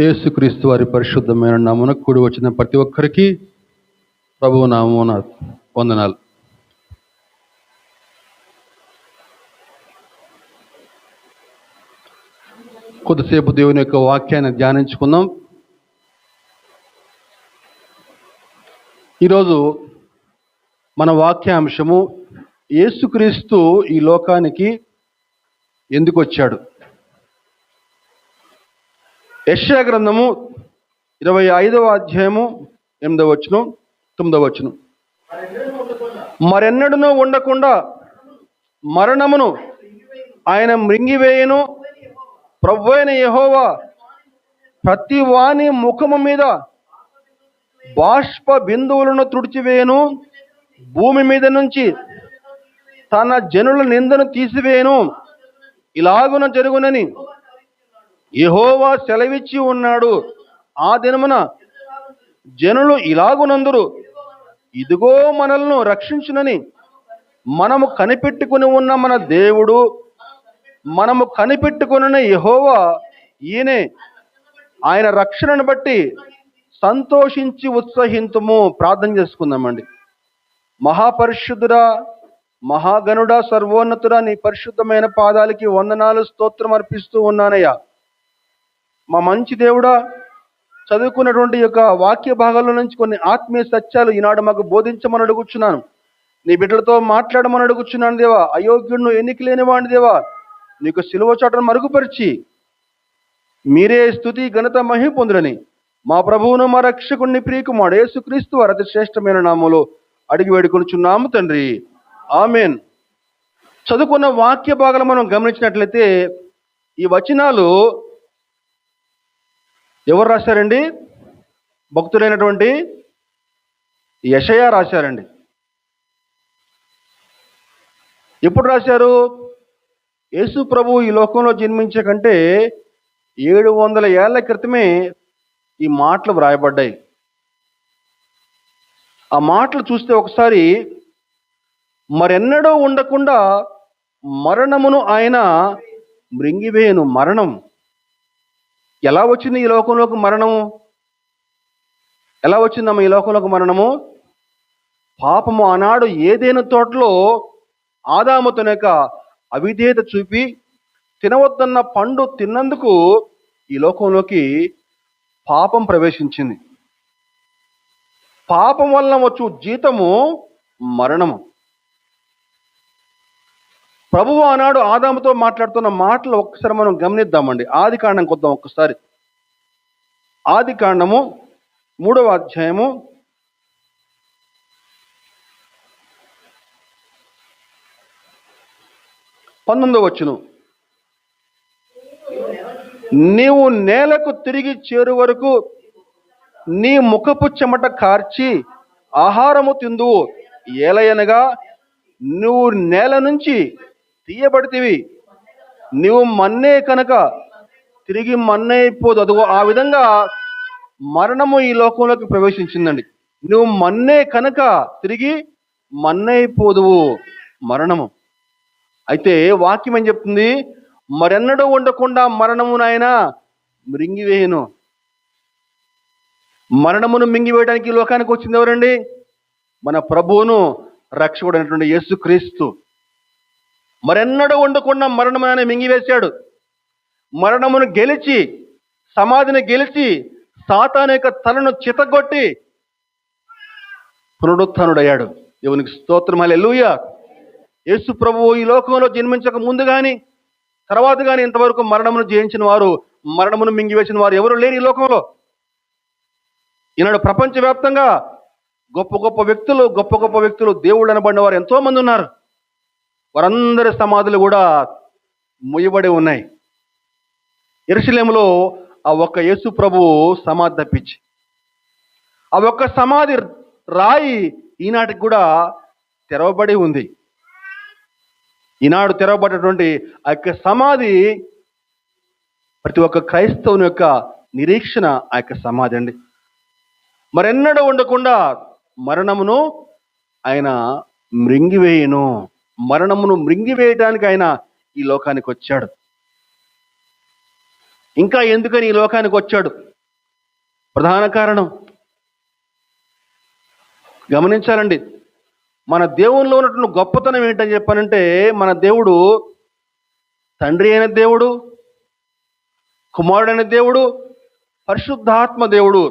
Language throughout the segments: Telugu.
యేసుక్రీస్తు వారి పరిశుద్ధమైన నామున కూడి వచ్చిన ప్రతి ఒక్కరికి ప్రభువు నామమున వందనాలు. కొద్దిసేపు దేవుని యొక్క వాక్యాన్ని ధ్యానించుకుందాం. ఈరోజు మన వాక్యాంశము యేసుక్రీస్తు ఈ లోకానికి ఎందుకు వచ్చాడు? యశ్యా గ్రంథము ఇరవై ఐదవ అధ్యాయము ఎనిమిదవ వచనం తొమ్మిదవ వచనం. మరెన్నడనూ ఉండకుండా మరణమును ఆయన మృంగివేయను. ప్రభు అయిన యెహోవా ప్రతి వాణి ముఖము మీద బాష్ప బిందువులను తుడిచివేయను భూమి మీద నుంచి తన జనుల నిందను తీసివేయను. ఇలాగున జరుగునని యహోవా సెలవిచ్చి ఉన్నాడు. ఆ దినమున జనులు ఇలాగునందురు. ఇదిగో మనల్ని రక్షించునని మనము కనిపెట్టుకుని ఉన్న మన దేవుడు మనము కనిపెట్టుకున్న యహోవా ఈయనే. ఆయన రక్షణను బట్టి సంతోషించి ఉత్సహింతుము. ప్రార్థన చేసుకుందామండి. మహాపరిశుద్ధుడా మహాగనుడా సర్వోన్నతుడా నీ పరిశుద్ధమైన పాదాలకి వందనాలు స్తోత్రం అర్పిస్తూ ఉన్నానయ్యా. మా మంచి దేవుడా చదువుకున్నటువంటి యొక్క వాక్య భాగాల నుంచి కొన్ని ఆత్మీయ సత్యాలు ఈనాడు మాకు బోధించమని అడుగుచున్నాను. నీ బిడ్డలతో మాట్లాడమని అడుగుచున్నాను దేవా. అయోగ్యుడును ఎన్నిక లేని వాడిని దేవా. నీకు సిలువ చోటను మరుగుపరిచి మీరే స్థుతి ఘనత మహి పొందురని మా ప్రభువును మా రక్షకుణ్ణి ప్రియకుమాడు యేసుక్రీస్తు వారి అతి శ్రేష్టమైన నామలో అడిగి వేడుకొనుచున్నాము తండ్రి. ఆమెన్. చదువుకున్న వాక్య భాగాలు మనం గమనించినట్లయితే ఈ వచనాలు ఎవరు రాశారండి? భక్తులైనటువంటి యషయ రాశారండి. ఎప్పుడు రాశారు? యేసు ప్రభు ఈ లోకంలో జన్మించే కంటే ఏడు వందల ఏళ్ళ క్రితమే ఈ మాటలు వ్రాయబడ్డాయి. ఆ మాటలు చూస్తే ఒకసారి మరెన్నడూ ఉండకుండా మరణమును ఆయన మృంగివేయను. మరణం. ఎలా వచ్చింది ఈ లోకంలోకి మరణము? ఎలా వచ్చిందమ్మ ఈ లోకంలోకి మరణము? పాపము ఆనాడు ఏదైనా తోటలో ఆదాము తన యొక్క అవిధేయత చూపి తినవద్దన్న పండు తిన్నందుకు ఈ లోకంలోకి పాపం ప్రవేశించింది. పాపం వలన వచ్చు జీతము మరణము. ప్రభువు ఆనాడు ఆదాముతో మాట్లాడుతున్న మాటలు ఒక్కసారి మనం గమనిద్దామండి. ఆది కాండం కొద్దాం ఒక్కసారి. ఆది కాండము మూడవ అధ్యాయము. పంతొమ్మిదవ వచ్చును నీవు నేలకు తిరిగి చేరు వరకు నీ ముఖపు చెమట కార్చి ఆహారము తిందువు ఏలయనగా నువ్వు నేల నుంచి తీయబడితివి. నువ్వు మన్నే కనుక తిరిగి మన్నైపోదు అదిగో ఆ విధంగా మరణము ఈ లోకంలోకి ప్రవేశించిందండి. నువ్వు మన్నే కనుక తిరిగి మన్నైపోదువు మరణము. అయితే వాక్యం ఏం చెప్తుంది? మరెన్నడూ ఉండకుండా మరణము నాయన మృంగివేయను. మరణమును మింగివేయడానికి లోకానికి వచ్చింది ఎవరండి? మన ప్రభువును రక్షకుడైనటువంటి యేసుక్రీస్తు. మరెన్నడూ ఉండకుండా మరణం ఆయన మింగివేశాడు. మరణమును గెలిచి సమాధిని గెలిచి సాతాను యొక్క తలను చితగొట్టి పునరుత్థానుడయ్యాడు దేవునికి స్తోత్రం. హల్లెలూయ. యేసు ప్రభువు ఈ లోకంలో జన్మించక ముందు కానీ తర్వాత కానీ ఇంతవరకు మరణమును జయించిన వారు మరణమును మింగివేసిన వారు ఎవరు లేరు ఈ లోకంలో. ఈనాడు ప్రపంచవ్యాప్తంగా గొప్ప గొప్ప వ్యక్తులు గొప్ప గొప్ప వ్యక్తులు దేవుళ్ళు అనబడిన వారు ఎంతో మంది ఉన్నారు. వారందరి సమాధులు కూడా ముయ్యబడి ఉన్నాయి. ఎరుసలేములో ఆ ఒక్క యేసు ప్రభు సమాధి తప్పించి ఆ ఒక్క సమాధి రాయి ఈనాటికి కూడా తెరవబడి ఉంది. ఈనాడు తెరవబడ్డటువంటి ఆ యొక్క సమాధి ప్రతి ఒక్క క్రైస్తవుని యొక్క నిరీక్షణ ఆ యొక్క సమాధి అండి. మరెన్నడూ ఉండకుండా మరణమును ఆయన మృంగివేయను. మరణమును మృంగివేయటానికి ఆయన ఈ లోకానికి వచ్చాడు. ఇంకా ఎందుకని ఈ లోకానికి వచ్చాడు? ప్రధాన కారణం. గమనించాలండి. మన దేవునిలో ఉన్నటువంటి గొప్పతనం ఏంటని చెప్పానంటే మన దేవుడు తండ్రి అయిన దేవుడు కుమారుడైన దేవుడు పరిశుద్ధాత్మ దేవుడు.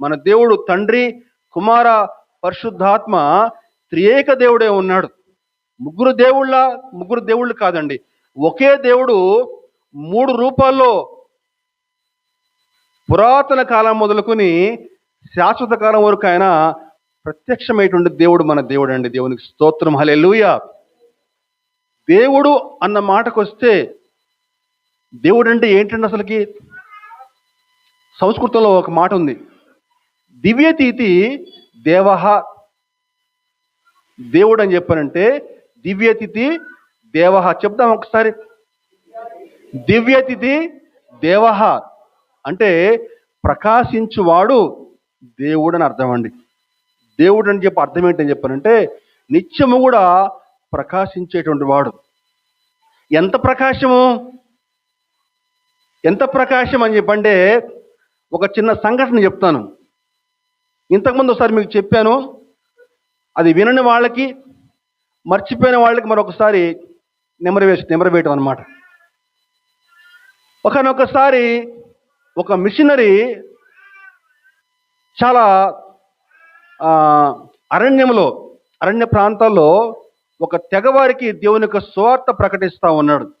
మన దేవుడు తండ్రి కుమార పరిశుద్ధాత్మ త్రియేక దేవుడే ఉన్నాడు. ముగ్గురు దేవుళ్ళ ముగ్గురు దేవుళ్ళు కాదండి. ఒకే దేవుడు మూడు రూపాల్లో పురాతన కాలం మొదలుకొని శాశ్వత కాలం వరకు ఆయన ప్రత్యక్షమైనటువంటి దేవుడు మన దేవుడు అండి దేవునికి స్తోత్రం. హలెలుయ దేవుడు అన్న మాటకు వస్తే దేవుడు అంటే ఏంటండి అసలుకి? సంస్కృతంలో ఒక మాట ఉంది. దివ్యతీతి దేవహ. దేవుడు అని చెప్పానంటే దివ్యతిథి దేవహ. చెప్దాం ఒకసారి. దివ్యతిథి దేవహ. అంటే ప్రకాశించువాడు దేవుడు అని అర్థం అండి. దేవుడు అని చెప్పి అర్థం ఏంటని చెప్పానంటే నిత్యము కూడా ప్రకాశించేటువంటి వాడు. ఎంత ప్రకాశము? ఎంత ప్రకాశం అని చెప్పంటే ఒక చిన్న సంఘటన చెప్తాను. ఇంతకుముందు ఒకసారి మీకు చెప్పాను అది వినని వాళ్ళకి మర్చిపోయిన వాళ్ళకి మరొకసారి నెమరవేసి నెమరవేయటం అనమాట ఒకనొకసారి ఒక మిషనరీ చాలా అరణ్యంలో అరణ్య ప్రాంతాల్లో ఒక తెగవారికి దేవుని యొక్క సువార్త ప్రకటిస్తూ ఉన్నాడు.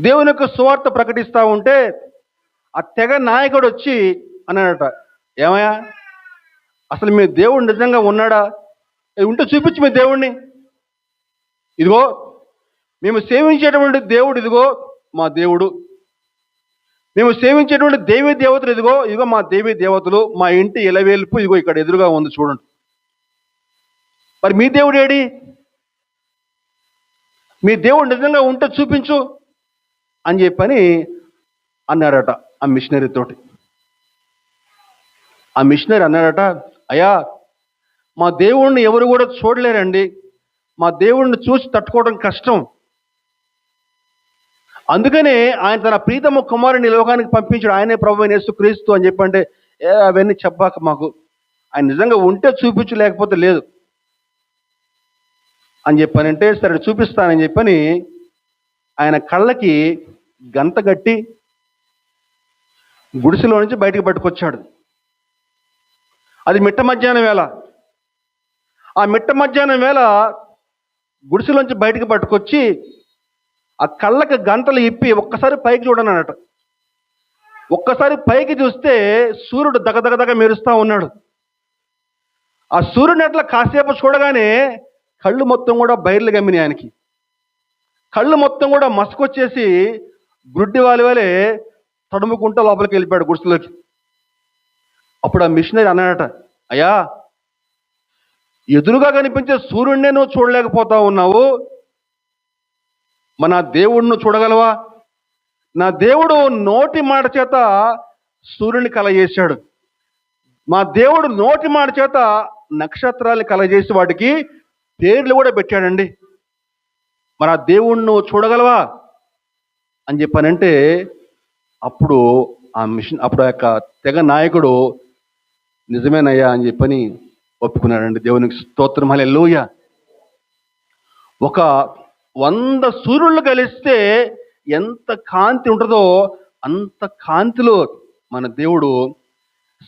దేవుని యొక్క సువార్త ప్రకటిస్తూ ఉంటే ఆ తెగ నాయకుడు వచ్చి అన్నాడట ఏమయ్యా అసలు మీ దేవుడు నిజంగా ఉన్నాడా? ఉంటే చూపించు మీ దేవుణ్ణి. ఇదిగో మేము సేవించేటువంటి దేవుడు ఇదిగో మా దేవుడు. మేము సేవించేటువంటి దేవి దేవతలు ఇదిగో ఇదిగో మా దేవి దేవతలు మా ఇంటి ఇలవేల్పు ఇదిగో ఇక్కడ ఎదురుగా ఉంది చూడండి. మరి మీ దేవుడు ఏడి? మీ దేవుడు నిజంగా ఉంటే చూపించు అని చెప్పని అన్నాడట ఆ మిషనరీ తోటి. ఆ మిషనరీ అన్నాడట అయ్యా మా దేవుణ్ణి ఎవరు కూడా చూడలేరండి. మా దేవుణ్ణి చూసి తట్టుకోవడం కష్టం. అందుకనే ఆయన తన ప్రీతమ కుమారుని లోకానికి పంపించాడు. ఆయనే ప్రభు యేసు క్రీస్తు అని చెప్పంటే ఏ అవన్నీ చెప్పాక మాకు ఆయన నిజంగా ఉంటే చూపించు లేకపోతే లేదు. అని చెప్పానంటే సరే చూపిస్తానని చెప్పని ఆయన కళ్ళకి గంత కట్టి గుడిసెలో నుంచి బయటకు పట్టుకొచ్చాడు. అది మిట్ట మధ్యాహ్నం వేళ. ఆ మిట్ట మధ్యాహ్నం వేళ గుడిసెలోంచి బయటకు పట్టుకొచ్చి ఆ కళ్ళకి గంటలు ఇప్పి ఒక్కసారి పైకి చూడను ఒక్కసారి పైకి చూస్తే సూర్యుడు దగదగదగ మెరుస్తూ ఉన్నాడు. ఆ సూర్యుని అట్లా కాసేపు చూడగానే కళ్ళు మొత్తం కూడా బయర్లు గమ్మిన ఆయనకి. కళ్ళు మొత్తం కూడా మసుకొచ్చేసి గుడ్డి వాలి వలె తడుముకుంటూ లోపలికి వెళ్ళిపోయాడు గుడిసెలోకి. అప్పుడు ఆ మిషనరీ అన్నాడట అయ్యా ఎదురుగా కనిపించే సూర్యుడినే నువ్వు చూడలేకపోతా ఉన్నావు. మన దేవుణ్ణి చూడగలవా? నా దేవుడు నోటి మాట చేత సూర్యుని కలజేశాడు మా దేవుడు నోటి మాట చేత నక్షత్రాలు కలగజేసి వాటికి పేర్లు కూడా పెట్టాడండి. మన దేవుణ్ణి చూడగలవా? అని చెప్పానంటే అప్పుడు ఆ మిషన్ అప్పుడు ఆ యొక్క తెగ నాయకుడు నిజమేనయ్యా అని చెప్పని ఒప్పుకున్నాడండి. దేవునికి స్తోత్రం. హల్లెలూయా. ఒక వంద సూర్యులు కలిస్తే ఎంత కాంతి ఉంటుందో అంత కాంతిలో మన దేవుడు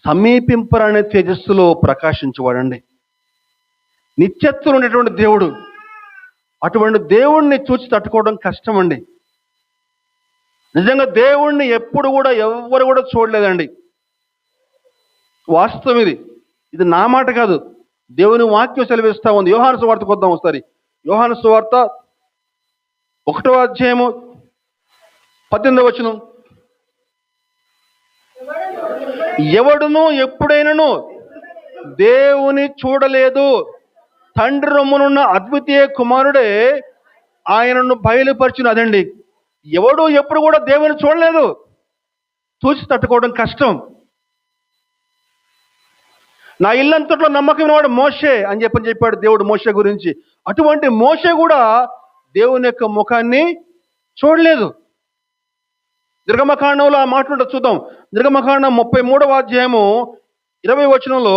సమీపింపరనే తేజస్సులో ప్రకాశించేవాడండి. నిత్యత్వం ఉండేటువంటి దేవుడు అటువంటి దేవుణ్ణి చూసి తట్టుకోవడం కష్టం అండి నిజంగా దేవుణ్ణి ఎప్పుడు కూడా ఎవ్వరు కూడా చూడలేదండి. వాస్తవం ఇది. ఇది నా మాట కాదు. దేవుని వాక్యం సెలవిస్తా ఉంది. యోహాను సువార్తకు వద్దాం ఒకసారి. యోహాను సువార్త ఒకటో అధ్యాయము పద్దెనిమిదవ వచనం. ఎవడును ఎప్పుడైనను దేవుని చూడలేదు. తండ్రి రొమ్మునున్న అద్వితీయ కుమారుడే ఆయనను బయలుపరిచిన అదండి. ఎవడు ఎప్పుడు కూడా దేవుని చూడలేదు. చూసి తట్టుకోవడం కష్టం. నా ఇల్లంతట్లో నమ్మకం వాడు మోషే అని చెప్పని చెప్పాడు దేవుడు మోషే గురించి. అటువంటి మోషే కూడా దేవుని యొక్క ముఖాన్ని చూడలేదు. దుర్గమకాండంలో ఆ మాట చూద్దాం. దుర్గమకాండం ముప్పై మూడవ అధ్యాయము ఇరవై వచనంలో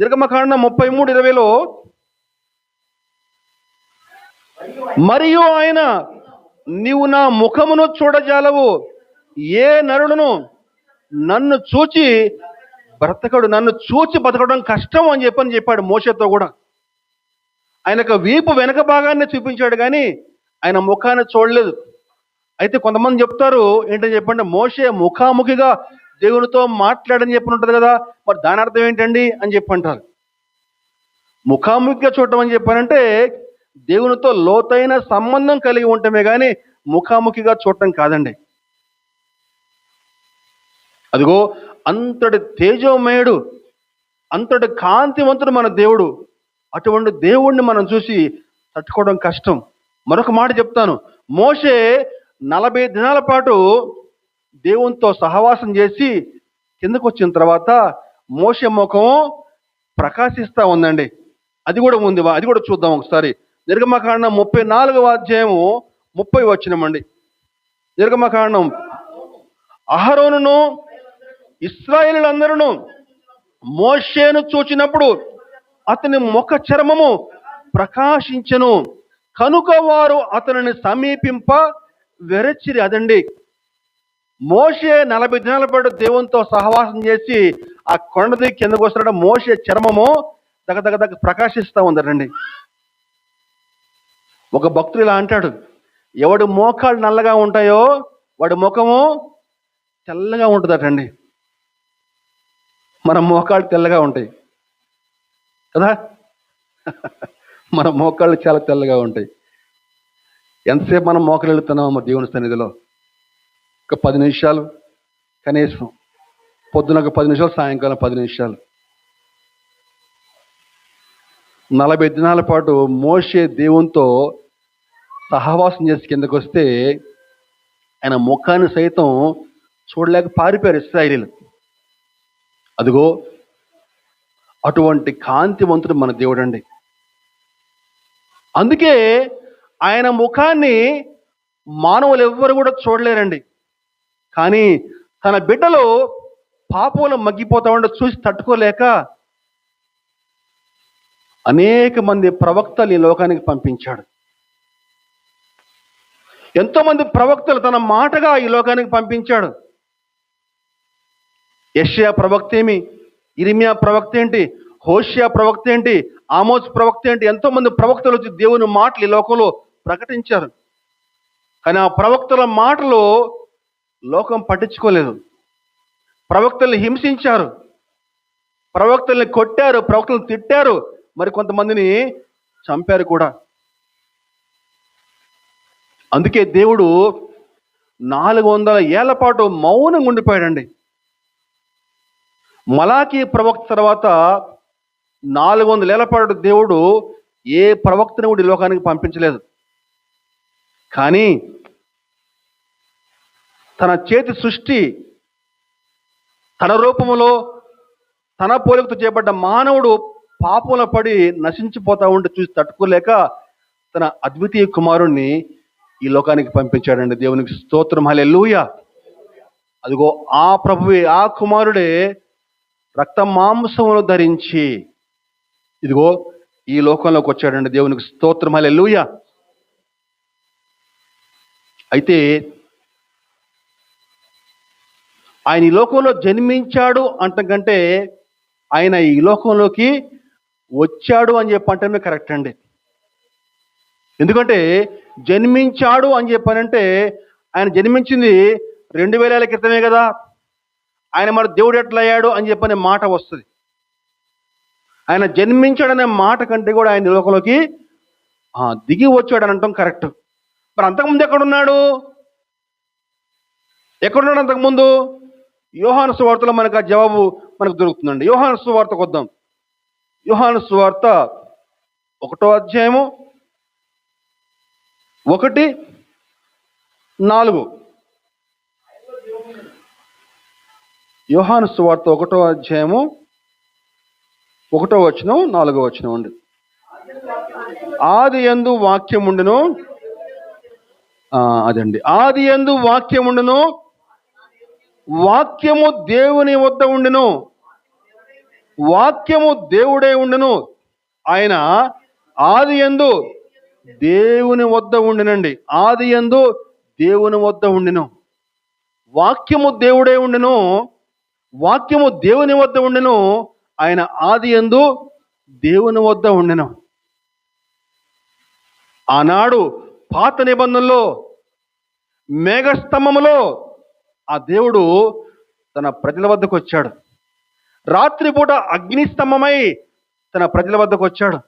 దుర్గమకాండం ముప్పై మూడు ఇరవైలో మరియు ఆయన నీవు నా ముఖమును చూడజాలవు. ఏ నరుడును నన్ను చూచి బ్రతకడు? నన్ను చూచి బతకడం కష్టం అని చెప్పని చెప్పాడు మోసతో కూడా. ఆయనకు వీపు వెనక భాగాన్ని చూపించాడు కానీ ఆయన ముఖాన్ని చూడలేదు. అయితే కొంతమంది చెప్తారు ఏంటని చెప్పండి మోసే ముఖాముఖిగా దేవునితో మాట్లాడని చెప్పి ఉంటుంది కదా మరి దాని అర్థం ఏంటండి అని చెప్పి అంటారు ముఖాముఖిగా చూడటం అని చెప్పారంటే దేవునితో లోతైన సంబంధం కలిగి ఉండటమే కానీ ముఖాముఖిగా చూడటం కాదండి. అదిగో అంతటి తేజోమయుడు అంతటి కాంతివంతుడు మన దేవుడు అటువంటి దేవుణ్ణి మనం చూసి తట్టుకోవడం కష్టం. మరొక మాట చెప్తాను. మోషే నలభై దినాల పాటు దేవునితో సహవాసం చేసి కిందకు వచ్చిన తర్వాత మోషే ముఖం ప్రకాశిస్తూ ఉందండి. అది కూడా ఉంది అది కూడా చూద్దాం ఒకసారి. నిర్గమకాండం ముప్పై నాలుగవ అధ్యాయము ముప్పై వచ్చినమండి నిర్గమకాండం. అహరోనును ఇస్రాయేలులందరూ మోషేను చూచినప్పుడు అతని ముఖ చర్మము ప్రకాశించను. కనుక వారు అతనిని సమీపింప వెరచిరి అదండి. మోషే నలభై దినాల పాటు దేవునితో సహవాసం చేసి ఆ కొండ దిగి కిందకు వస్తున్నాడు. మోషే చర్మము దగ దగ దగ ప్రకాశిస్తూ ఉందటండి. ఒక భక్తుడు ఇలా అంటాడు ఎవడు మోకాళ్ళు నల్లగా ఉంటాయో వాడి ముఖము తెల్లగా ఉంటుందటండి. మన మోకాళ్ళు తెల్లగా ఉంటాయి. కదా? మన మోకాళ్ళు చాలా తెల్లగా ఉంటాయి. ఎంతసేపు మనం మోకలు వెళుతున్నామో దేవుని సన్నిధిలో? ఒక పది నిమిషాలు కనీసం. పొద్దున ఒక పది నిమిషాలు సాయంకాలం పది నిమిషాలు. నలభై దినాల పాటు మోషే దేవునితో సహవాసం చేసి కిందకు వస్తే ఆయన ముఖాన్ని సైతం చూడలేక పారిపోయారు ఇస్రాయిలీలు. అదిగో అటువంటి కాంతివంతుడు మన దేవుడండి. అందుకే ఆయన ముఖాన్ని మానవులు ఎవ్వరు కూడా చూడలేరండి. కానీ తన బిడ్డలు పాపంలో మగ్గిపోతా ఉంటే చూసి తట్టుకోలేక అనేక మంది ప్రవక్తలు ఈ లోకానికి పంపించాడు. ఎంతోమంది ప్రవక్తలు తన మాటగా ఈ లోకానికి పంపించాడు. యష్యా ప్రవక్త ఏమి? ఇరిమియా ప్రవక్త ఏంటి? హోషియా ప్రవక్త ఏంటి? ఆమోజ్ ప్రవక్త ఏంటి? ఎంతోమంది ప్రవక్తలు వచ్చి దేవుని మాటలు ఈ లోకంలో ప్రకటించారు. కానీ ఆ ప్రవక్తల మాటలు లోకం పట్టించుకోలేదు. ప్రవక్తల్ని హింసించారు. ప్రవక్తల్ని కొట్టారు ప్రవక్తలను తిట్టారు. మరి కొంతమందిని చంపారు కూడా. అందుకే దేవుడు నాలుగు వందల ఏళ్ళ పాటు మౌనంగా ఉండిపోయాడండి. మలాకి ప్రవక్త తర్వాత నాలుగు వందల ఏళ్ళ పాటు దేవుడు ఏ ప్రవక్తను కూడా ఈ లోకానికి పంపించలేదు. కానీ తన చేతి సృష్టి తన రూపములో తన పోలికతో చేపడ్డ మానవుడు పాపంలో పడి నశించిపోతా ఉంటే చూసి తట్టుకోలేక తన అద్వితీయ కుమారుణ్ణి ఈ లోకానికి పంపించాడండి. దేవునికి స్తోత్రం. హల్లెలూయ. అదిగో ఆ ప్రభువే ఆ కుమారుడే రక్త మాంసమును ధరించి. ఇదిగో ఈ లోకంలోకి వచ్చాడండి దేవునికి స్తోత్రం. హల్లెలూయ. అయితే ఆయన ఈ లోకంలో జన్మించాడు అంటకంటే ఆయన ఈ లోకంలోకి వచ్చాడు అని చెప్పంటే కరెక్ట్ అండి. ఎందుకంటే జన్మించాడు అని చెప్పానంటే ఆయన జన్మించింది రెండు వేల ఏళ్ళ క్రితమే కదా. ఆయన మరి దేవుడు ఎట్లా అయ్యాడు అని చెప్పనే మాట వస్తుంది. ఆయన జన్మించాడనే మాట కంటే కూడా ఆయన లోకంలోకి దిగి వచ్చాడు అని అంటాం కరెక్ట్. మరి అంతకుముందు ఎక్కడున్నాడు? ఎక్కడున్నాడు అంతకుముందు? యోహాను సువార్తలో మనకు ఆ జవాబు మనకు దొరుకుతుందండి. యోహాను సువార్తకు వద్దాం యోహాను సువార్త ఒకటో అధ్యాయము ఒకటి నాలుగు. యోహాను సువార్త ఒకటో అధ్యాయము ఒకటో వచనం నాలుగో వచనం అండి. ఆది ఎందు వాక్యం ఉండును అదండి. ఆది ఎందు వాక్యం ఉండును వాక్యము దేవుని వద్ద ఉండును. వాక్యము దేవుడే ఉండును. ఆయన ఆది ఎందు దేవుని వద్ద ఉండినండి. ఆది ఎందు దేవుని వద్ద ఉండిను. వాక్యము దేవుడే ఉండును. వాక్యము దేవుని వద్ద ఉండును ఆయన ఆది ఎందు దేవుని వద్ద ఉండును. ఆనాడు పాత నిబంధనలో మేఘస్తంభములో ఆ దేవుడు తన ప్రజల వద్దకు వచ్చాడు. రాత్రిపూట అగ్నిస్తంభమై తన ప్రజల వద్దకు వచ్చాడు.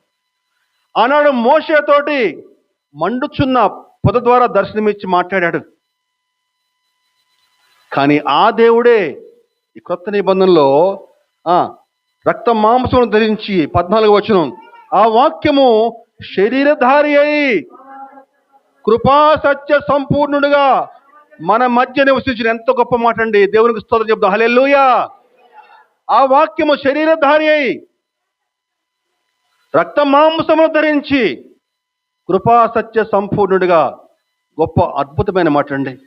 ఆనాడు మోసతోటి మండుచున్న పొద ద్వారా దర్శనమిచ్చి మాట్లాడాడు. కానీ ఆ దేవుడే ఈ కొత్త నిబంధనలో రక్త మాంసమును ధరించి పద్నాలుగు వచనం ఆ వాక్యము శరీరధారి అయి కృపా సత్య సంపూర్ణుడుగా మన మధ్య నివసించిన ఎంత గొప్ప మాట అండి. దేవునికి స్తోత్రం చెప్తాం హలెల్లుయా. ఆ వాక్యము శరీరధారి అయి రక్త మాంసమును ధరించి కృపా సత్య సంపూర్ణుడిగా గొప్ప అద్భుతమైన మాట అండి.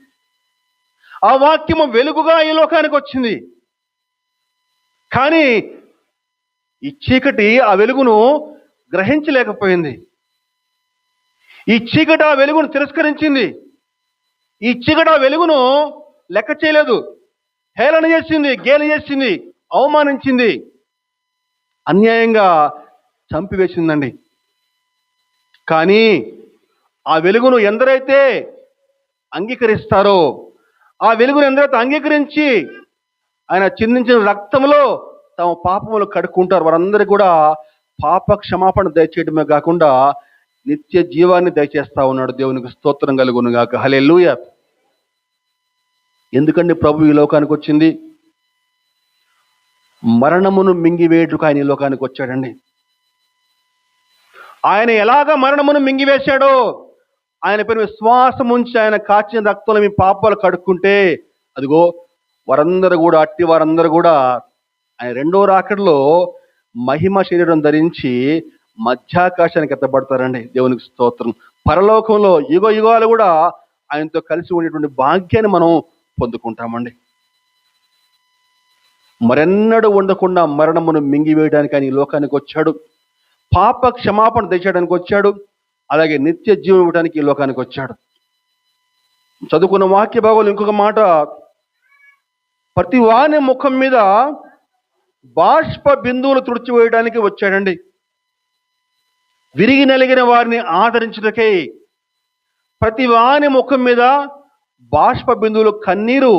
ఆ వాక్యము వెలుగుగా ఈ లోకానికి వచ్చింది. కానీ ఈ చీకటి ఆ వెలుగును గ్రహించలేకపోయింది. ఈ చీకటి ఆ వెలుగును తిరస్కరించింది. ఈ చీకటి ఆ వెలుగును లెక్క చేయలేదు. హేళన చేసింది గేలి చేసింది అవమానించింది. అన్యాయంగా చంపివేసిందండి. కానీ ఆ వెలుగును ఎందరైతే అంగీకరిస్తారో ఆ వెలుగును ఎందరైతే అంగీకరించి ఆయన చిందించిన రక్తంలో తమ పాపములు కడుక్కుంటారు. వారందరికీ కూడా పాప క్షమాపణ దయచేయడమే కాకుండా నిత్య జీవాన్ని దయచేస్తా ఉన్నాడు. దేవునికి స్తోత్రం కలుగును గాక. హలెలూయ ఎందుకండి ప్రభు ఈ లోకానికి వచ్చింది? మరణమును మింగివేయటకు ఆయన ఈ లోకానికి వచ్చాడండి. ఆయన ఎలాగ మరణమును మింగివేశాడో ఆయన పేరు విశ్వాసం ఉంచి ఆయన కాచిన రక్తంలో మీ పాపాలు కడుక్కుంటే అదిగో వారందరూ కూడా అట్టి వారందరూ కూడా ఆయన రెండో రాకడలో మహిమ శరీరం ధరించి మధ్యాకాశానికి ఎత్తబడతారండి. దేవునికి స్తోత్రం. పరలోకంలో యుగ యుగాలు కూడా ఆయనతో కలిసి ఉండేటువంటి భాగ్యాన్ని మనం పొందుకుంటామండి. మరెన్నడూ ఉండకుండా మరణమును మింగివేయడానికి ఆయన ఈ లోకానికి వచ్చాడు. పాప క్షమాపణ తెచ్చడానికి వచ్చాడు. అలాగే నిత్య జీవం ఇవ్వడానికి ఈ లోకానికి వచ్చాడు. చదువుకున్న వాక్య భాగంలో ఇంకొక మాట ప్రతి వాని ముఖం మీద బాష్ప బిందువులు తుడిచివేయడానికి వచ్చాడండి. విరిగి నలిగిన వారిని ఆదరించుటకై ప్రతి వాని ముఖం మీద బాష్ప బిందువులు కన్నీరు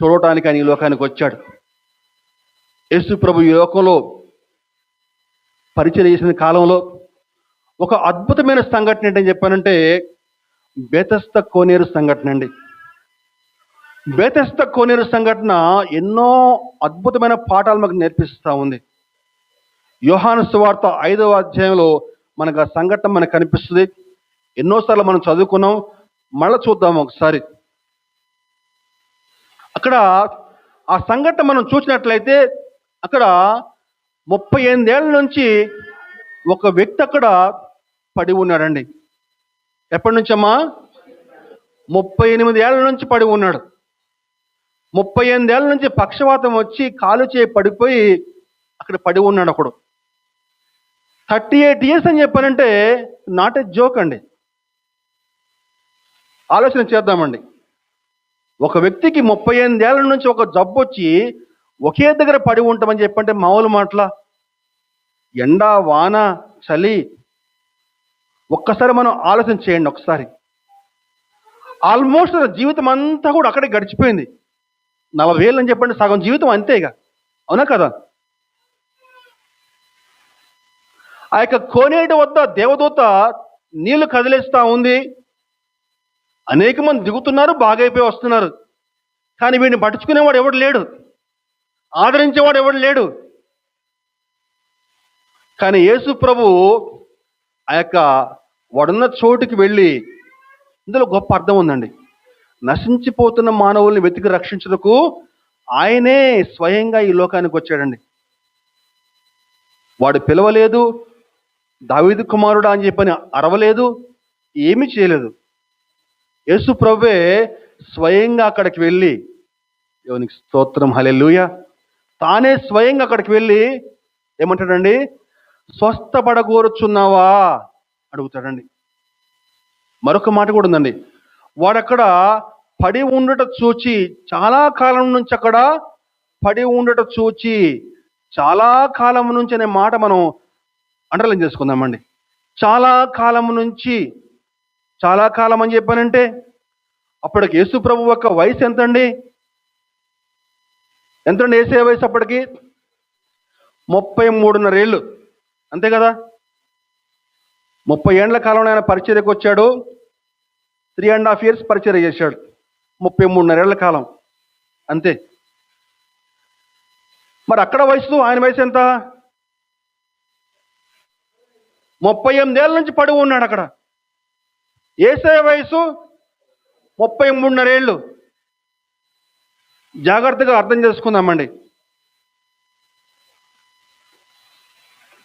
చూడటానికి ఆయన ఈ లోకానికి వచ్చాడు. యేసు ప్రభు ఈ లోకంలో పరిచయం చేసిన కాలంలో ఒక అద్భుతమైన సంఘటన ఏంటని చెప్పానంటే బేతస్త కోనేరు సంఘటన అండి. బేతస్త కోనేరు సంఘటన ఎన్నో అద్భుతమైన పాఠాలు మనకు నేర్పిస్తూ ఉంది. యోహాను సువార్త ఐదవ అధ్యాయంలో మనకు ఆ సంఘటన మనకు కనిపిస్తుంది. ఎన్నోసార్లు మనం చదువుకున్నాం. మళ్ళీ చూద్దాం ఒకసారి. అక్కడ ఆ సంఘటన మనం చూసినట్లయితే అక్కడ ముప్పై ఎనిమిదేళ్ళ నుంచి ఒక వ్యక్తి అక్కడ పడి ఉన్నాడండి. ఎప్పటి నుంచమ్మా? ముప్పై ఎనిమిది ఏళ్ళ నుంచి పడి ఉన్నాడు. ముప్పై ఎనిమిదేళ్ళ నుంచి పక్షవాతం వచ్చి కాలు చేయి పడిపోయి అక్కడ పడి ఉన్నాడు ఒకడు థర్టీ ఎయిట్ ఇయర్స్ అని చెప్పానంటే నాట్ ఎ జోక్ అండి. ఆలోచన చేద్దామండి. ఒక వ్యక్తికి ముప్పై ఎనిమిదేళ్ళ నుంచి ఒక జబ్బు వచ్చి ఒకే దగ్గర పడి ఉంటామని చెప్పంటే మామూలు మాటల? ఎండ వాన చలి. ఒక్కసారి మనం ఆలోచన చేయండి ఒకసారి. ఆల్మోస్ట్ జీవితం అంతా కూడా అక్కడే గడిచిపోయింది. నలభై వేలు అని చెప్పండి సగం జీవితం అంతేగా. అవునా కదా? ఆ యొక్క కోనేటి వద్ద దేవదూత నీళ్ళు కదిలేస్తూ ఉంది. అనేక మంది దిగుతున్నారు బాగైపోయి వస్తున్నారు. కానీ వీడిని పట్టించుకునేవాడు ఎవడు లేడు. ఆదరించేవాడు ఎవడు లేడు. కానీ యేసు ప్రభు ఆ యొక్క వాడున్న చోటుకి వెళ్ళి ఇందులో గొప్ప అర్థం ఉందండి. నశించిపోతున్న మానవుల్ని వెతికి రక్షించుటకు ఆయనే స్వయంగా ఈ లోకానికి వచ్చాడండి. వాడు పిలవలేదు దావిదు కుమారుడా అని చెప్పని అరవలేదు ఏమీ చేయలేదు. యేసు ప్రభువే స్వయంగా అక్కడికి వెళ్ళి దేవునికి స్తోత్రం హలెలుయ తానే స్వయంగా అక్కడికి వెళ్ళి ఏమంటాడండి? స్వస్థపడగోరుచున్నావా? అడుగుతాడండి. మరొక మాట కూడా ఉందండి. వాడక్కడ పడి ఉండట చూచి చాలా కాలం నుంచి అక్కడ పడి ఉండట చూచి చాలా కాలం నుంచి అనే మాట మనం అండర్లైన్ చేసుకుందామండి. చాలా కాలం నుంచి చాలా కాలం అని చెప్పానంటే అప్పటికి యేసు ప్రభు యొక్క వయసు ఎంతండి? ఎంతండి వేసే వయసు అప్పటికి? ముప్పై మూడున్నరేళ్ళు అంతే కదా? ముప్పై ఏండ్ల కాలంలో ఆయన పరిచర్యకు వచ్చాడు. త్రీ అండ్ హాఫ్ ఇయర్స్ పరిచర్య చేశాడు. ముప్పై మూడున్నరేళ్ళ కాలం. అంతే. మరి అక్కడ వయసు ఆయన వయసు ఎంత? ముప్పై ఎనిమిదేళ్ళ నుంచి పడి ఉన్నాడు అక్కడ. ఏసే వయసు ముప్పై మూడున్నరేళ్ళు. జాగ్రత్తగా అర్థం చేసుకుందామండి.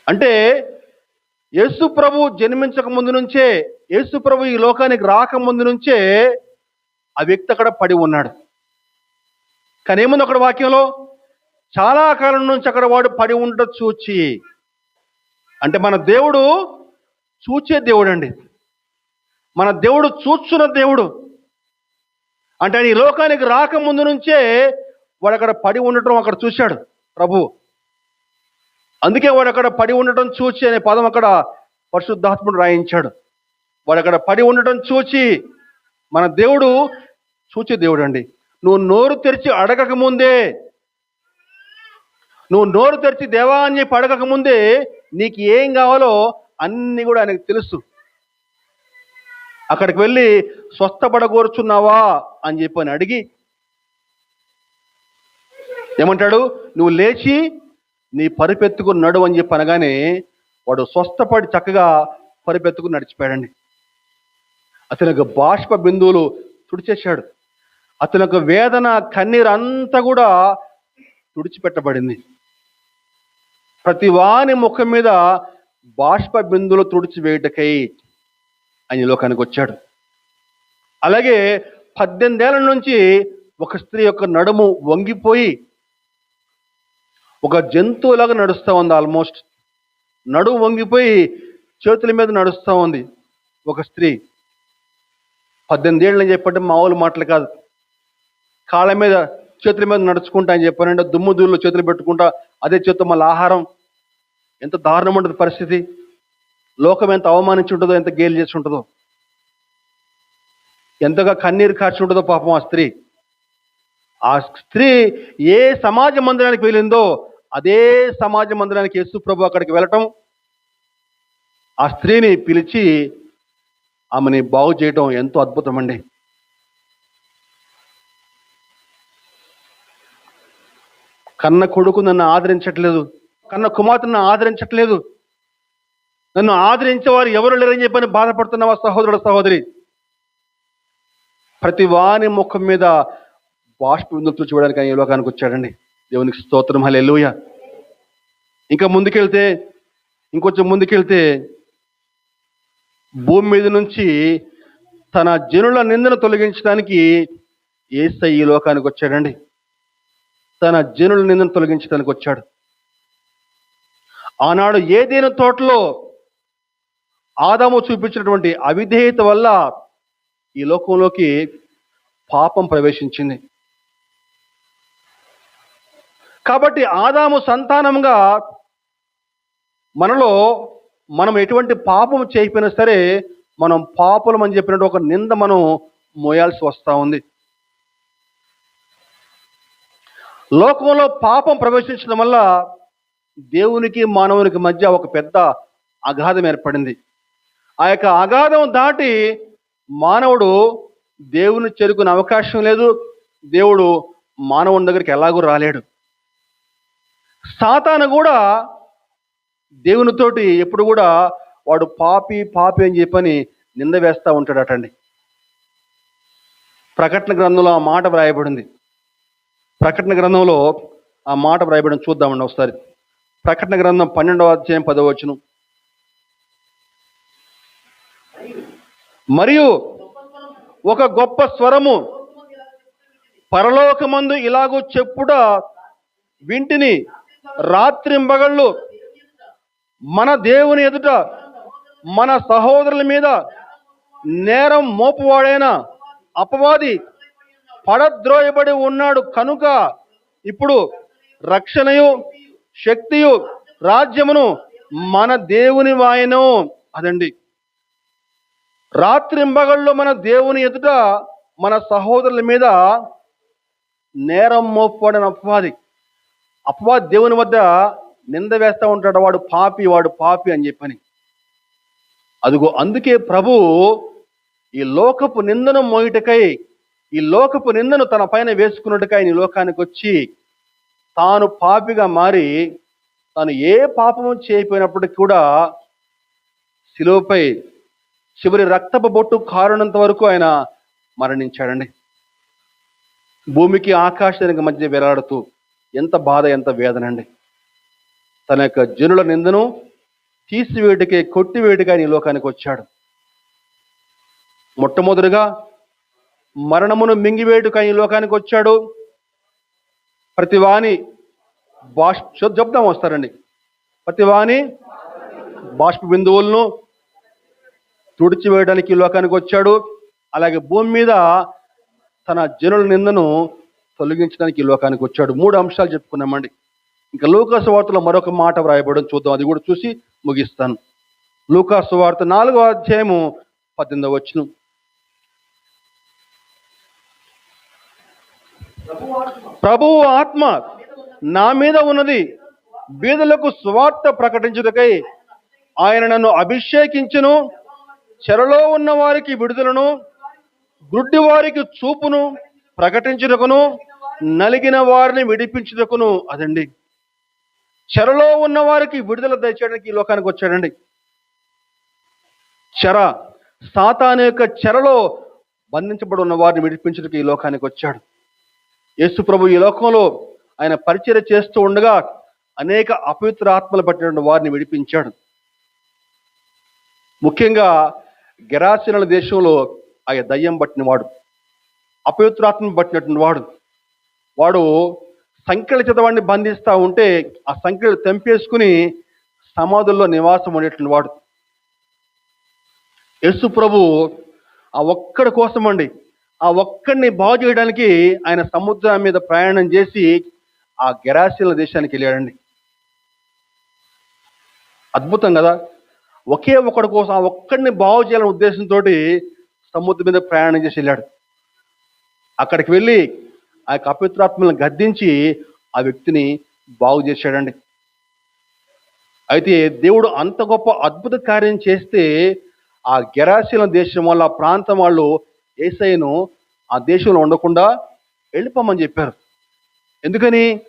అంటే యేసు ప్రభు జన్మించక ముందు నుంచే యేసు ప్రభు ఈ లోకానికి రాక ముందు నుంచే ఆ వ్యక్తి అక్కడ పడి ఉన్నాడు. కానీ ఏముంది అక్కడ వాక్యంలో? చాలా కాలం నుంచి అక్కడ వాడు పడి ఉండ చూచి అంటే మన దేవుడు చూచే దేవుడు అండి మన దేవుడు చూచున్న దేవుడు. అంటే ఆయన ఈ లోకానికి రాకముందు నుంచే వాడు అక్కడ పడి ఉండటం అక్కడ చూశాడు ప్రభు. అందుకే వాడు అక్కడ పడి ఉండటం చూచి అనే పదం అక్కడ పరిశుద్ధాత్ముడు రాయించాడు. వాడు అక్కడ పడి ఉండటం చూచి మన దేవుడు చూచే దేవుడు అండి నువ్వు నోరు తెరిచి అడగక ముందే నువ్వు నోరు తెరిచి దేవా అని చెప్పి అడగక ముందే నీకు ఏం కావాలో అన్నీ కూడా ఆయనకు తెలుసు. అక్కడికి వెళ్ళి స్వస్థపడగోరుచున్నావా అని చెప్పి అని అడిగి ఏమంటాడు? నువ్వు లేచి నీ పరిపెత్తుకుని నడు అని చెప్పి అనగానే వాడు స్వస్థపడి చక్కగా పరిపెత్తుకుని నడిచిపోయాడండి. అతనికి బాష్ప బిందువులు తుడిచేశాడు. అతని యొక్క వేదన కన్నీరు అంతా కూడా తుడిచిపెట్టబడింది. ప్రతి వాని ముఖం మీద బాష్ప బిందువులు తుడిచివేయటకై ఆయన లోకానికి వచ్చాడు. అలాగే పద్దెనిమిదేళ్ళ నుంచి ఒక స్త్రీ యొక్క నడుము వంగిపోయి ఒక జంతువులాగా నడుస్తూ ఉంది ఆల్మోస్ట్. నడుము వంగిపోయి చేతుల మీద నడుస్తూ ఉంది ఒక స్త్రీ. పద్దెనిమిది ఏళ్ళని చెప్పంటే మామూలు మాటలు కాదు. కాళ్ళ మీద చేతుల మీద నడుచుకుంటా అని చెప్పానంటే దుమ్ము దూళ్ళు చేతులు పెట్టుకుంటా అదే చేత్తో మళ్ళీ ఆహారం. ఎంత దారుణం ఉంటుంది పరిస్థితి. లోకం ఎంత అవమానించి ఉంటుందో ఎంత గేలు చేసి ఉంటుందో. ఎంతగా కన్నీరు కార్చి ఉంటుందో పాపం ఆ స్త్రీ. ఆ స్త్రీ ఏ సమాజ మందిరానికి వెళ్ళిందో అదే సమాజ మందిరానికి యేసు ప్రభు అక్కడికి వెళ్ళటం. ఆ స్త్రీని పిలిచి ఆమెని బాగు చేయటం ఎంతో అద్భుతం అండి. కన్న కొడుకు నన్ను ఆదరించట్లేదు. కన్న కుమార్తె నన్ను ఆదరించట్లేదు. నన్ను ఆదరించే వారు ఎవరు లేరని చెప్పని బాధపడుతున్నావా సహోదరుడు సహోదరి. ప్రతి వాని ముఖం మీద బాష్ప విందులు చూడడానికి ఆయన ఈ లోకానికి వచ్చాడండి. దేవునికి స్తోత్రం హలెలుయ ఇంకా ముందుకెళ్తే ఇంకొంచెం ముందుకెళ్తే భూమి మీద నుంచి తన జనుల నిందను తొలగించడానికి ఏసై ఈ లోకానికి వచ్చాడండి. తన జనుల నిందను తొలగించడానికి వచ్చాడు. ఆనాడు ఏదైనా తోటలో ఆదాము చూపించినటువంటి అవిధేయత వల్ల ఈ లోకంలోకి పాపం ప్రవేశించింది. కాబట్టి ఆదాము సంతానంగా మనలో మనం ఎటువంటి పాపం చేయకపోయినా సరే మనం పాపులం అని చెప్పినట్టు ఒక నింద మనం మోయాల్సి వస్తూ ఉంది. లోకంలో పాపం ప్రవేశించడం వల్ల దేవునికి మానవునికి మధ్య ఒక పెద్ద అగాధం ఏర్పడింది. ఆ యొక్క అగాధం దాటి మానవుడు దేవుని చేరుకునే అవకాశం లేదు. దేవుడు మానవుని దగ్గరికి ఎలాగూ రాలేడు. సాతాను కూడా దేవునితోటి ఎప్పుడు కూడా వాడు పాపి పాపి అని చెప్పని నింద వేస్తూ ఉంటాడటండి. ప్రకటన గ్రంథంలో ఆ మాట వ్రాయబడింది. ప్రకటన గ్రంథంలో ఆ మాట వ్రాయబడిన చూద్దామండి ఒకసారి. ప్రకటన గ్రంథం పన్నెండవ అధ్యాయం పదవచ్చును మరియు ఒక గొప్ప స్వరము పరలోకమందు ఇలాగూ చెప్పుట వింటిని రాత్రింబగళ్ళు మన దేవుని ఎదుట మన సహోదరుల మీద నేరం మోపువాడైన అపవాది పడద్రోయబడి ఉన్నాడు. కనుక ఇప్పుడు రక్షణయు శక్తియు రాజ్యమును మన దేవుని వాయను అదండి. రాత్రింబగళ్ళు మన దేవుని ఎదుట మన సహోదరుల మీద నేరం మోపబడిన అపవాది. అపవాది దేవుని వద్ద నింద వేస్తూ ఉంటాడు. వాడు పాపి వాడు పాపి అని చెప్పని. అదిగో అందుకే ప్రభు ఈ లోకపు నిందను మోయుటకై ఈ లోకపు నిందను తన పైన వేసుకున్నట్టుకై ఆయన లోకానికి వచ్చి తాను పాపిగా మారి తాను ఏ పాపము చేయకపోయినప్పటికీ కూడా శిలువపై చివరి రక్తపు బొట్టు కారునంత వరకు ఆయన మరణించాడండి. భూమికి ఆకాశానికి మధ్య వేలాడుతూ ఎంత బాధ ఎంత వేదన అండి. తన యొక్క జనుల నిందను తీసివేటికే కొట్టివేటిగా ఈ లోకానికి వచ్చాడు. మొట్టమొదటిగా మరణమును మింగివేటుగా ఈ లోకానికి వచ్చాడు ప్రతి వాణి బాష్ చెప్దాం వస్తారండి. ప్రతివాని బాష్ప బిందువులను తుడిచివేయడానికి ఈ లోకానికి వచ్చాడు అలాగే భూమి మీద తన జనుల నిందను తొలగించడానికి ఈ లోకానికి వచ్చాడు మూడు అంశాలు చెప్పుకున్నామండి. ఇంకా లూకాసు వార్తలో మరొక మాట వ్రాయబడడం చూద్దాం. అది కూడా చూసి ముగిస్తాను. లూకాసు వార్త నాలుగో అధ్యాయము పద్దెనిమిదవ వచ్చును ప్రభువు ఆత్మ నా మీద ఉన్నది బీదలకు స్వార్థ ప్రకటించుటకై ఆయన నన్ను అభిషేకించును చెరలో ఉన్న వారికి విడుదలను గుడ్డి వారికి చూపును ప్రకటించుటకును నలిగిన వారిని విడిపించుటకును అదండి. చెరలో ఉన్న వారికి విడుదల దయచేయడానికి ఈ లోకానికి వచ్చాడండి. చెర సాతాను యొక్క చెరలో బంధించబడి ఉన్న వారిని విడిపించడానికి ఈ లోకానికి వచ్చాడు. యేసు ప్రభు ఈ లోకంలో ఆయన పరిచయం చేస్తూ ఉండగా అనేక అపవిత్ర ఆత్మలు పట్టిన వారిని విడిపించాడు. ముఖ్యంగా గెరాసినల దేశంలో ఆయన దయ్యం పట్టినవాడు అపవిత్రాత్మను పట్టినటువంటి వాడు. వాడు సంఖ్యల చేత బంధిస్తూ ఉంటే ఆ సంఖ్యలు తెంపేసుకుని సమాధుల్లో నివాసం ఉండేటువంటి వాడు. యేసు ప్రభు ఆ ఒక్కడి కోసం అండి ఆ ఒక్కడిని బాగు చేయడానికి ఆయన సముద్రం మీద ప్రయాణం చేసి ఆ గెరాసీల దేశానికి వెళ్ళాడండి. అద్భుతం కదా? ఒకే ఒక్కడి కోసం ఆ ఒక్కడిని బాగు చేయాలనే ఉద్దేశంతో సముద్రం మీద ప్రయాణం చేసి వెళ్ళాడు. అక్కడికి వెళ్ళి ఆ యొక్క అపవిత్రాత్మలను గద్దించి ఆ వ్యక్తిని బాగు చేశాడండి. అయితే దేవుడు అంత గొప్ప అద్భుత కార్యం చేస్తే ఆ గెరాశీల దేశం వల్ల ఆ ప్రాంతం వాళ్ళు ఏసైను ఆ దేశంలో ఉండకుండా వెళ్ళిపోమని చెప్పారు. ఎందుకని?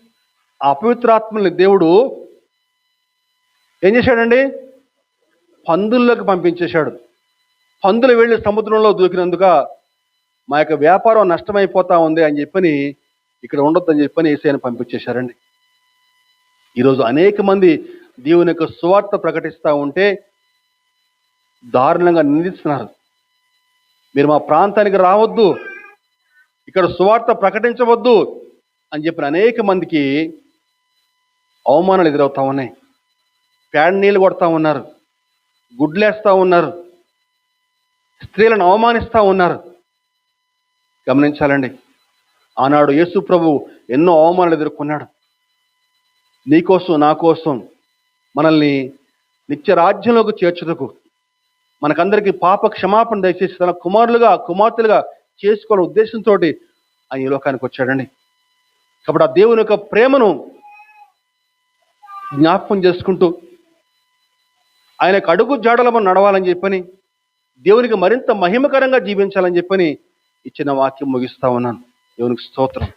ఆ అపవిత్రాత్మల్ని దేవుడు ఏం చేశాడండి? పందుల్లోకి పంపించేశాడు. పందులు వెళ్ళి సముద్రంలో దూకినందుక మా యొక్క వ్యాపారం నష్టమైపోతా ఉంది అని చెప్పని ఇక్కడ ఉండొద్దని చెప్పని ఏసైని పంపించేశారండి. ఈరోజు అనేక మంది దేవుని యొక్క సువార్త ప్రకటిస్తూ ఉంటే దారుణంగా నిందిస్తున్నారు. మీరు మా ప్రాంతానికి రావద్దు. ఇక్కడ సువార్త ప్రకటించవద్దు అని చెప్పిన అనేక మందికి అవమానాలు ఎదురవుతా ఉన్నాయి. పేడ నీళ్ళు కొడతా ఉన్నారు. గుడ్లేస్తూ ఉన్నారు. స్త్రీలను అవమానిస్తూ ఉన్నారు. గమనించాలండి. ఆనాడు యేసు ప్రభు ఎన్నో అవమానాలు ఎదుర్కొన్నాడు. నీకోసం నా కోసం మనల్ని నిత్య రాజ్యంలోకి చేర్చుటకు మనకందరికీ పాప క్షమాపణ దయచేసి తన కుమారులుగా కుమార్తెలుగా చేసుకోవాలని ఉద్దేశంతో ఆయన ఈ లోకానికి వచ్చాడండి. కాబట్టి ఆ దేవుని యొక్క ప్రేమను జ్ఞాపకం చేసుకుంటూ ఆయనకు అడుగు జాడల మనం నడవాలని చెప్పని దేవునికి మరింత మహిమకరంగా జీవించాలని చెప్పని ఇచ్చిన వాక్యం ముగిస్తా ఉన్నాను. దేవునికి స్తోత్రం.